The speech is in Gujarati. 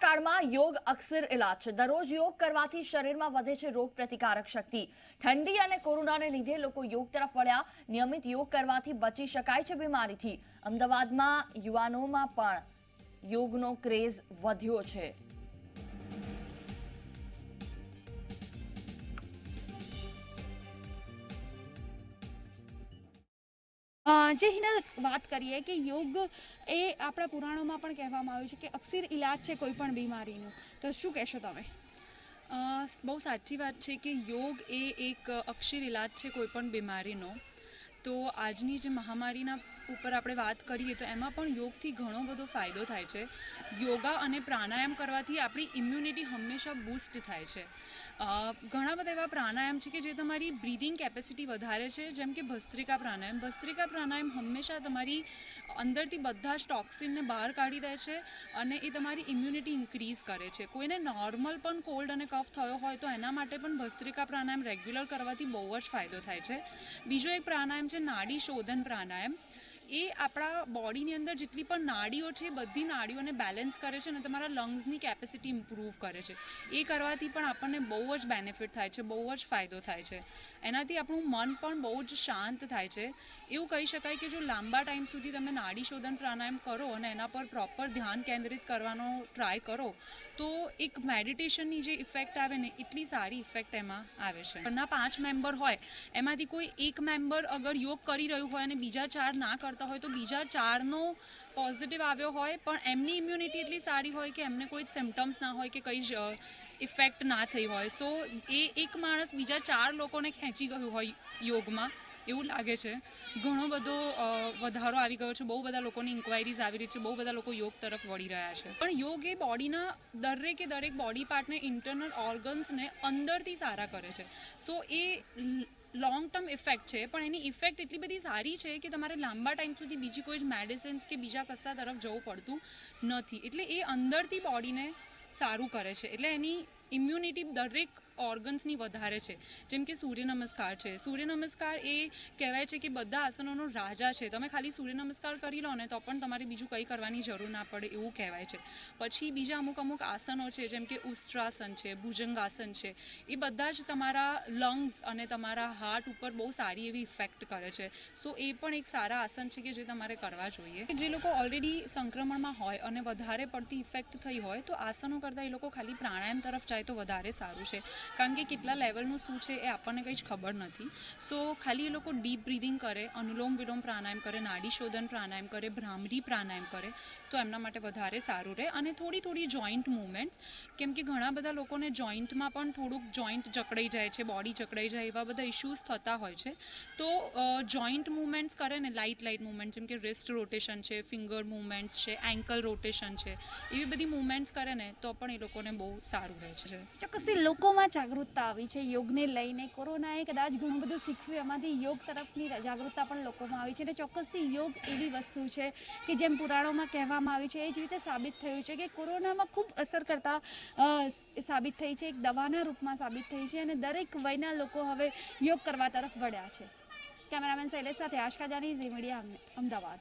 કાળમાં યોગ અક્ષર ઇલાજ. છે દરરોજ યોગ કરવાથી શરીરમાં વધે છે રોગ પ્રતિકારક શક્તિ. ઠંડી અને કોરોનાને લીધે લોકો યોગ તરફ વળ્યા. નિયમિત યોગ કરવાથી બચી શકાય છે બીમારીથી. અમદાવાદમાં યુવાનોમાં પણ યોગનો ક્રેઝ વધ્યો છે. જે હિનલ વાત કરીએ કે યોગ એ આપણા પુરાણોમાં પણ કહેવામાં આવ્યું છે કે અક્ષીર ઇલાજ છે કોઈ પણ બીમારીનું. તો શું કહેશો તમે? બહુ સાચી વાત છે કે યોગ એ એક અક્ષીર ઇલાજ છે કોઈ પણ બીમારીનો. તો આજની જે મહામારીના ઉપર આપણે વાત કરીએ તો એમાં પણ યોગથી ઘણો બધો ફાયદો થાય છે. યોગા અને પ્રાણાયામ કરવાથી આપણી ઇમ્યુનિટી હંમેશા બૂસ્ટ થાય છે. ઘણા બધા એવા પ્રાણાયામ છે કે જે તમારી બ્રિધિંગ કેપેસિટી વધારે છે, જેમ કે ભસ્ત્રિકા પ્રાણાયામ. ભસ્ત્રિકા પ્રાણાયામ હંમેશા તમારી અંદરથી બધા જ ટોક્સિનને બહાર કાઢી દે છે અને એ તમારી ઇમ્યુનિટી ઇન્ક્રીઝ કરે છે. કોઈને નોર્મલ પણ કોલ્ડ અને કફ થયો હોય તો એના માટે પણ ભસ્ત્રિકા પ્રાણાયામ રેગ્યુલર કરવાથી બહુ જ ફાયદો થાય છે. બીજો એક પ્રાણાયામ છે નાડી શોધન પ્રાણાયામ. એ આપણા બોડીની અંદર જેટલી પણ નાડીઓ છે, બધી નાડીઓને બેલેન્સ કરે છે અને તમારા લંગ્સની કેપેસિટી ઇમ્પ્રૂવ કરે છે. એ કરવાથી પણ આપણને બહુ જ બેનિફિટ થાય છે, બહુ જ ફાયદો થાય છે. એનાથી આપણું મન પણ બહુ જ શાંત થાય છે. એવું કહી શકાય કે જો લાંબા ટાઈમ સુધી તમે નાડી શોધન પ્રાણાયામ કરો અને એના પર પ્રોપર ધ્યાન કેન્દ્રિત કરવાનો ટ્રાય કરો, તો એક મેડિટેશનની જે ઇફેક્ટ આવે ને, એટલી સારી ઇફેક્ટ એમાં આવે છે. ઘરના પાંચ મેમ્બર હોય, એમાંથી કોઈ એક મેમ્બર અગર યોગ કરી રહ્યું હોય અને બીજા ચાર ના કરતા હોય તો બીજા ચારનો પોઝિટિવ આવ્યો હોય, પણ એમની ઇમ્યુનિટી એટલી સારી હોય કે એમને કોઈ સિમ્ટમ્સ ના હોય કે કંઈ જ ઇફેક્ટ ના થઈ હોય. સો એ એક માણસ બીજા ચાર લોકોને ખેંચી ગયું હોય યોગમાં, એવું લાગે છે. ઘણો બધો વધારો આવી ગયો છે. બહુ બધા લોકોની ઇન્ક્વાયરીઝ આવી રહી છે. બહુ બધા લોકો યોગ તરફ વળી રહ્યા છે. પણ યોગ એ બોડીના દરેકે દરેક બોડી પાર્ટને ઇન્ટરનલ ઓર્ગન્સને અંદરથી સારા કરે છે. So a long term effect છે, પણ એની ઇફેક્ટ એટલી બધી સારી છે કે તમારે લાંબા ટાઈમ સુધી બીજી કોઈ જ મેડિસિન્સ કે બીજા કશા તરફ જવું પડતું નથી. એટલે એ અંદરથી બોડીને સારું કરે છે. એટલે એની ઇમ્યુનિટી દરેક ઓર્ગન્સની વધારે છે. જેમ કે સૂર્ય નમસ્કાર છે. સૂર્ય નમસ્કાર એ કહેવાય છે કે બધા આસનોનો રાજા છે. તમે ખાલી સૂર્ય નમસ્કાર કરી લો ને તો પણ તમારે બીજું કંઈ કરવાની જરૂર ના પડે એવું કહેવાય છે. પછી બીજા અમુક અમુક આસનો છે, જેમ કે ઉસ્ટ્રાસન છે, ભુજંગાસન છે, એ બધા જ તમારા લંગ્સ અને તમારા હાર્ટ ઉપર બહુ સારી એવી ઇફેક્ટ કરે છે. સો એ પણ એક સારા આસન છે કે જે તમારે કરવા જોઈએ. જે લોકો ઓલરેડી સંક્રમણમાં હોય અને વધારે પડતી ઇફેક્ટ થઈ હોય તો આસનો કરતાં એ લોકો ખાલી પ્રાણાયામ તરફ જાય તો વધારે સારું છે. કારણ કે કેટલા લેવલનું શું છે એ આપણને કંઈ જ ખબર નથી. સો ખાલી એ લોકો ડીપ બ્રિધિંગ કરે, અનુલોમ વિલોમ પ્રાણાયામ કરે, નાડી શોધન પ્રાણાયામ કરે, ભ્રામરી પ્રાણાયામ કરે, તો એમના માટે વધારે સારું રહે. અને થોડી થોડી જોઈન્ટ મૂવમેન્ટ્સ કેમ કે ઘણા બધા લોકોને જોઈન્ટમાં પણ થોડુંક જોઈન્ટ જકડાઈ જાય છે બોડી જકડાઈ જાય, એવા બધા ઇશ્યુઝ થતા હોય છે. તો જોઈન્ટ મૂવમેન્ટ્સ કરે ને લાઇટ લાઇટ મૂવમેન્ટ જેમ કે રિસ્ટ રોટેશન છે ફિંગર મૂવમેન્ટ્સ છે એન્કલ રોટેશન છે, એવી બધી મૂવમેન્ટ્સ કરે ને, તો પણ એ લોકોને બહુ સારું રહે છે. ચોક્કસથી લોકોમાં જાગૃતતા આવી છે. યોગને લઈને કોરોનાએ કદાચ ઘણું બધું શીખવ્યું એમાંથી યોગ તરફની જાગૃતતા પણ લોકોમાં આવી છે અને ચોક્કસથી યોગ એવી વસ્તુ છે કે જેમ પુરાણોમાં કહેવામાં આવી છે, એ જ રીતે સાબિત થયું છે કે કોરોનામાં ખૂબ અસર કરતા સાબિત થઈ છે, એક દવાના રૂપમાં સાબિત થઈ છે અને દરેક વયના લોકો હવે યોગ કરવા તરફ વળ્યા છે. કેમેરામેન શૈલેષ સાથે આશકા જાની, ઝી અમદાવાદ.